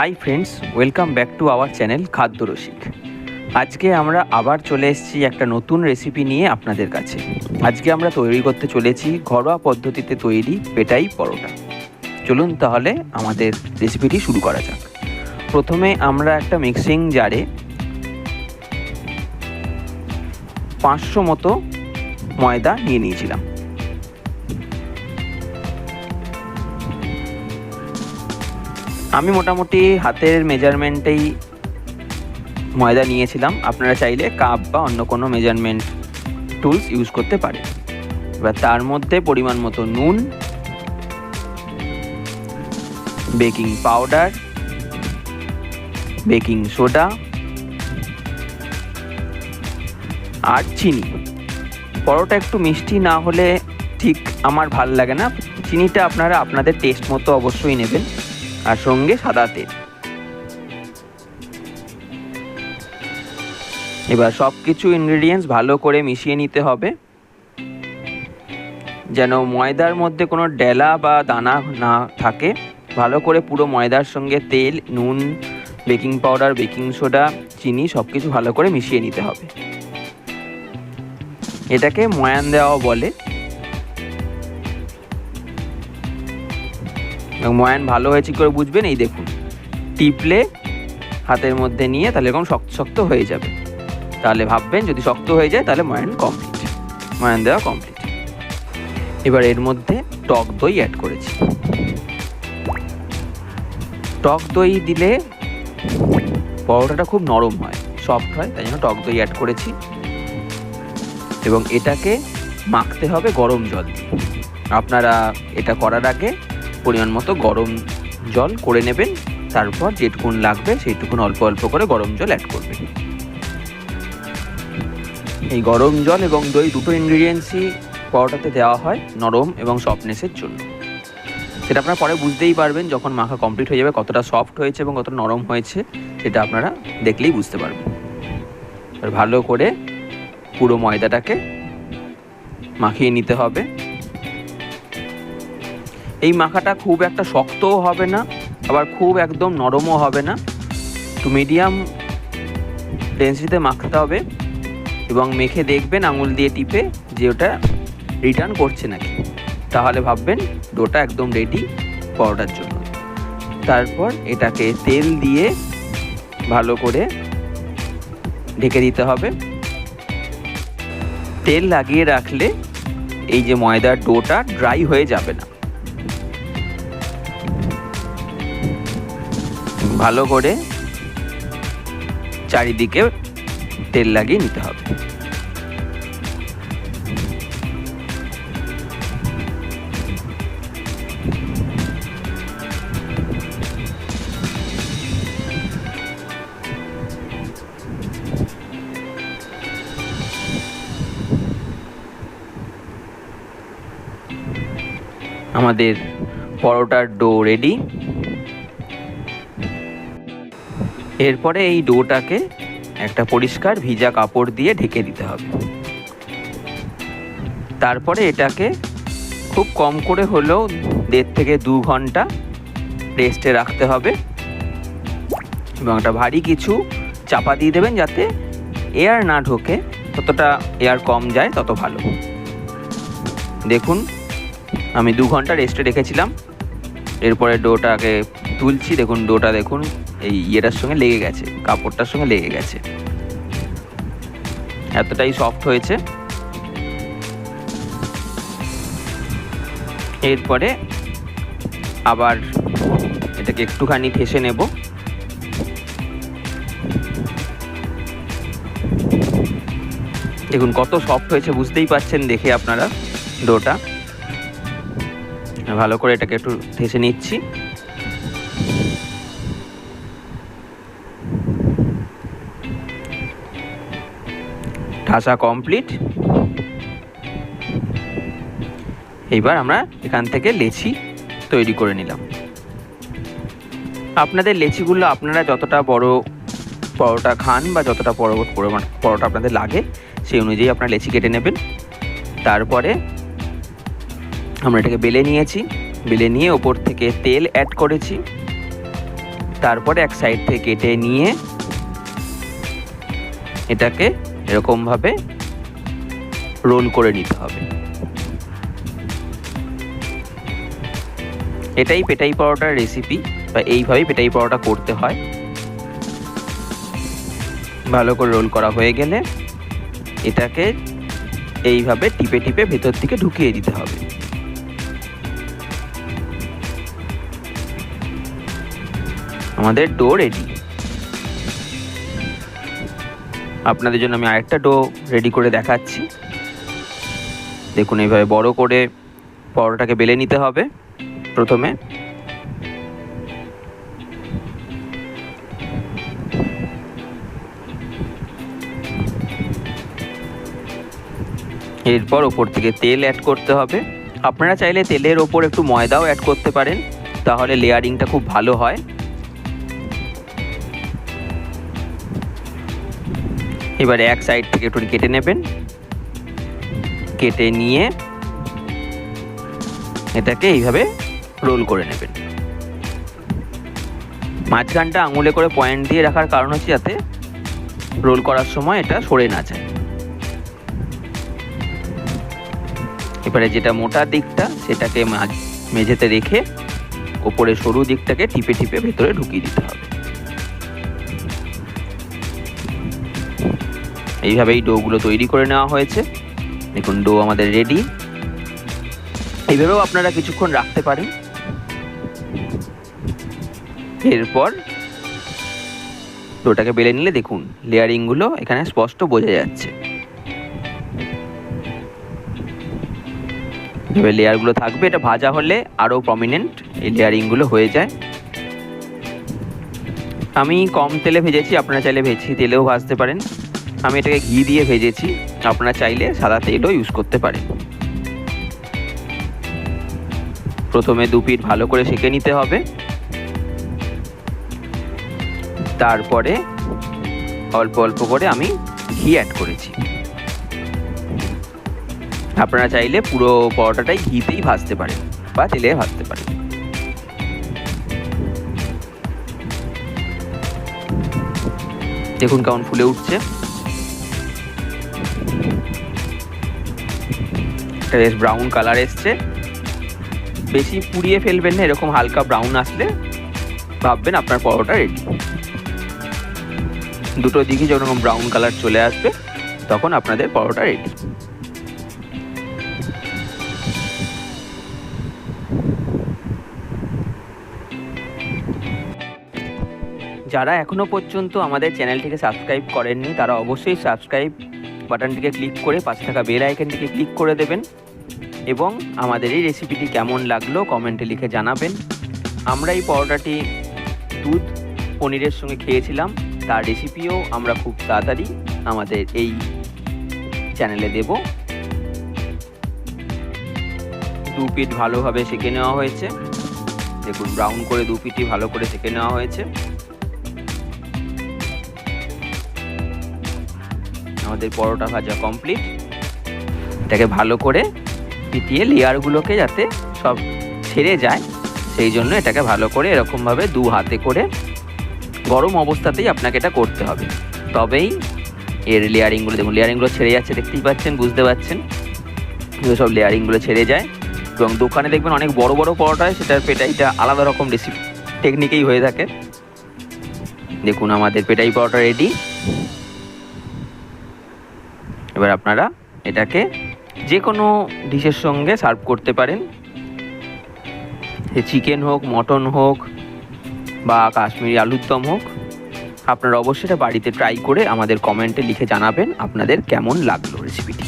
Hi friends welcome back to our channel Khadya Rasik আজকে আমরা আবার চলে এসেছি একটা নতুন রেসিপি নিয়ে আপনাদের কাছে। আজকে আমরা তৈরি করতে চলেছি ঘরোয়া পদ্ধতিতে তৈরি পেটাই পরোটা। চলুন তাহলে আমাদের রেসিপিটি শুরু করা যাক। প্রথমে আমরা একটা মিক্সিং জারে পাঁচশো মতো ময়দা নিয়ে নিয়েছিলাম। আমি মোটামুটি হাতের মেজারমেন্টেই ময়দা নিয়েছিলাম। আপনারা চাইলে কাপ বা অন্য কোনো মেজারমেন্ট টুলস ইউজ করতে পারেন। এবার তার মধ্যে পরিমাণ মতো নুন বেকিং পাউডার বেকিং সোডা আর চিনি। পরোটা একটু মিষ্টি না হলে ঠিক আমার ভালো লাগে না। চিনিটা আপনারা আপনাদের টেস্ট মতো অবশ্যই নেবেন। আর সঙ্গে সাদা তেল। এবার সব কিছু ইনগ্রিডিয়েন্টস ভালো করে মিশিয়ে নিতে হবে। যেন ময়দার মধ্যে কোনো ডেলা বা দানা না থাকে। ভালো করে পুরো ময়দার সঙ্গে তেল, নুন, বেকিং পাউডার, বেকিং সোডা, চিনি সব কিছু ভালো করে মিশিয়ে নিতে হবে। এটাকে ময়ান দেওয়া বলে। এবং ময়ান ভালো হয়েছে করে বুঝবেন? এই দেখুন। টিপলে হাতের মধ্যে নিয়ে তাহলে এরকম শক্ত শক্ত হয়ে যাবে। তাহলে ভাববেন যদি শক্ত হয়ে যায় তাহলে ময়ান কমপ্লিট ময়ান দেওয়া কমপ্লিট এবার এর মধ্যে টক দই অ্যাড করেছি। টক দই দিলে পরোটাটা খুব নরম হয় সফট হয়, তাই জন্য টক দই অ্যাড করেছি। এবং এটাকে মাখতে হবে গরম জল আপনারা এটা করার আগে পরিমাণ মতো গরম জল করে নেবেন। তারপর যেটুকুন লাগবে সেইটুকুন অল্প অল্প করে গরম জল অ্যাড করবেন। এই গরম জল এবং দই দুটো ইনগ্রিডিয়েন্টসই পরোটাতে দেওয়া হয় নরম এবং সফটনেসের জন্য। সেটা আপনারা পরে বুঝতেই পারবেন যখন মাখা কমপ্লিট হয়ে যাবে কতটা সফট হয়েছে এবং কতটা নরম হয়েছে, সেটা আপনারা দেখলেই বুঝতে পারবেন। ভালো করে পুরো ময়দাটাকে মাখিয়ে নিতে হবে। এই মাখাটা খুব একটা শক্তও হবে না, আবার খুব একদম নরমও হবে না। একটু মিডিয়াম ডেন্সিটিতে মাখতে হবে এবং মেখে দেখবেন আঙুল দিয়ে টিপে যে ওটা রিটার্ন করছে নাকি। তাহলে ভাববেন ডোটা একদম রেডি পরোটার জন্য। তারপর এটাকে তেল দিয়ে ভালো করে ঢেকে দিতে হবে। তেল লাগিয়ে রাখলে এই যে ময়দার ডোটা ড্রাই হয়ে যাবে না। ভালো করে চারিদিকে তেল লাগিয়ে নিতে হবে। আমাদের পরোটার ডো রেডি এরপরে এই ডোটাকে একটা পরিষ্কার ভিজা কাপড় দিয়ে ঢেকে দিতে হবে। তারপরে এটাকে খুব কম করে হলেও দেড় থেকে দু ঘণ্টা রেস্টে রাখতে হবে এবং একটা ভারী কিছু চাপা দিয়ে দেবেন যাতে এয়ার না ঢোকে যতটা এয়ার কম যায়, তত ভালো। দেখুন, আমি দু ঘণ্টা রেস্টে রেখেছিলাম। এরপরে ডোটাকে তুলছি, দেখুন, ডোটা দেখুন এই ইয়েটার সঙ্গে লেগে গেছে, কাপড়টার সঙ্গে লেগে গেছে। এতটাই সফট হয়েছে। এরপরে আবার এটাকে একটুখানি ঠেসে নেব। দেখুন কত সফট হয়েছে, বুঝতেই পাচ্ছেন দেখে আপনারা ডোটা ভালো করে এটাকে একটু ঠেসে নিচ্ছি। ঠাসা কমপ্লিট এইবার আমরা এখান থেকে লেচি তৈরি করে নিলাম। আপনাদের লেচিগুলো আপনারা যতটা বড় পরোটা খান বা যতটা বড় পরোটা আপনাদের লাগে, সেই অনুযায়ী আপনারা লেচি কেটে নেবেন। তারপরে আমরা এটাকে বেলে নিয়েছি। বেলে নিয়ে ওপর থেকে তেল অ্যাড করেছি। তারপরে এক সাইড থেকে কেটে নিয়ে এটাকে এরকমভাবে রোল করে নিতে হবে। এটাই পেটাই পরোটার রেসিপি বা এইভাবেই পেটাই পরোটা করতে হয়। ভালো করে রোল করা হয়ে গেলে এটাকে এইভাবে টিপে টিপে ভেতর থেকে ঢুকিয়ে দিতে হবে। আমাদের ডো রেডি আপনাদের জন্য আমি আরেকটা ডো রেডি করে দেখাচ্ছি। দেখুন, এইভাবে বড় করে পরোটাকে বেলে নিতে হবে প্রথমে। এরপর ওপর থেকে তেল অ্যাড করতে হবে। আপনারা চাইলে তেলের ওপর একটু ময়দাও অ্যাড করতে পারেন, তাহলে লেয়ারিংটা খুব ভালো হয়। এবারে এক সাইড থেকে একটু কেটে নেবেন। কেটে নিয়ে এটাকে এইভাবে রোল করে নেবেন। মাঝখানটা আঙুলে করে পয়েন্ট দিয়ে রাখার কারণ হচ্ছে যাতে রোল করার সময় এটা সরে না যায়। এবারে যেটা মোটা দিকটা, সেটাকে মাঝ- মেঝেতে রেখে ওপরে সরু দিকটাকে টিপে টিপে ভেতরে ঢুকিয়ে দিতে হবে। এইভাবে এই ডোগুলো তৈরি করে নেওয়া হয়েছে। দেখুন, ডো আমাদের রেডি এইভাবেও আপনারা কিছুক্ষণ রাখতে পারেন। এরপর ডোটাকে বেলে নিলে দেখুন, লেয়ারিংগুলো এখানে স্পষ্ট বোঝা যাচ্ছে। এবার লেয়ারগুলো থাকবে, এটা ভাজা হলে আরও প্রমিনেন্ট এই লেয়ারিংগুলো হয়ে যায়। আমি কম তেলে ভেজেছি, আপনারা চাইলে বেশি তেলেও ভাজতে পারেন। আমি এটাকে ঘি দিয়ে ভেজেছি। আপনারা চাইলে সাদা তেলও ইউজ করতে পারেন। প্রথমে দু পিঠ ভালো করে সেঁকে নিতে হবে। তারপরে অল্প অল্প করে আমি ঘি অ্যাড করেছি। আপনারা চাইলে পুরো পরোটাটাই ঘিতেই ভাজতে পারেন বা তেলে ভাজতে পারেন। দেখুন কেমন ফুলে উঠছে। এটা বেশ ব্রাউন কালার এসছে। বেশি পুড়িয়ে ফেলবেন না, এরকম হালকা ব্রাউন আসলে। ভাববেন আপনার পরোটা রেডি দুটো দিকে যখন ব্রাউন কালার চলে আসবে, তখন আপনাদের পরোটা রেডি যারা এখনও পর্যন্ত আমাদের চ্যানেলটিকে সাবস্ক্রাইব করেননি, তারা অবশ্যই সাবস্ক্রাইব বাটনটিকে ক্লিক করে পাশে থাকা বেল আইকনটিকে ক্লিক করে দেবেন এবং আমাদের এই রেসিপিটি কেমন লাগল কমেন্টে লিখে জানাবেন। আমরা এই পরোটাটি দুধ পনিরের সঙ্গে খেয়েছিলাম, তার রেসিপিও আমরা খুব তাড়াতাড়ি আমাদের এই চ্যানেলে দেব। দু পিঠ ভালোভাবে সেঁকে নেওয়া হয়েছে। দেখুন, ব্রাউন করে দু পিঠই ভালো করে সেঁকে নেওয়া হয়েছে। আমাদের পরোটা ভাজা কমপ্লিট এটাকে ভালো করে পিটিয়ে লেয়ারগুলোকে যাতে সব ছেড়ে যায়, সেই জন্য এটাকে ভালো করে এরকমভাবে দু হাতে করে গরম অবস্থাতেই আপনাকে এটা করতে হবে। তবেই এর লেয়ারিংগুলো, দেখুন লেয়ারিংগুলো ছেড়ে যাচ্ছে, দেখতেই পাচ্ছেন, বুঝতে এগুলো সব লেয়ারিংগুলো ছেড়ে যায় এবং দোকানে দেখবেন অনেক বড় বড় পরোটা হয়, সেটার পেটাইটা আলাদা রকম রেসিপি টেকনিকেই হয়ে থাকে। দেখুন আমাদের পেটাই পরোটা রেডি এবার আপনারা এটাকে যে কোনো ডিশের সঙ্গে সার্ভ করতে পারেন। চিকেন হোক, মটন হোক, বা কাশ্মীরি আলুর দম হোক, আপনারা অবশ্যই এটা বাড়িতে ট্রাই করে আমাদের কমেন্টে লিখে জানাবেন আপনাদের কেমন লাগল রেসিপিটি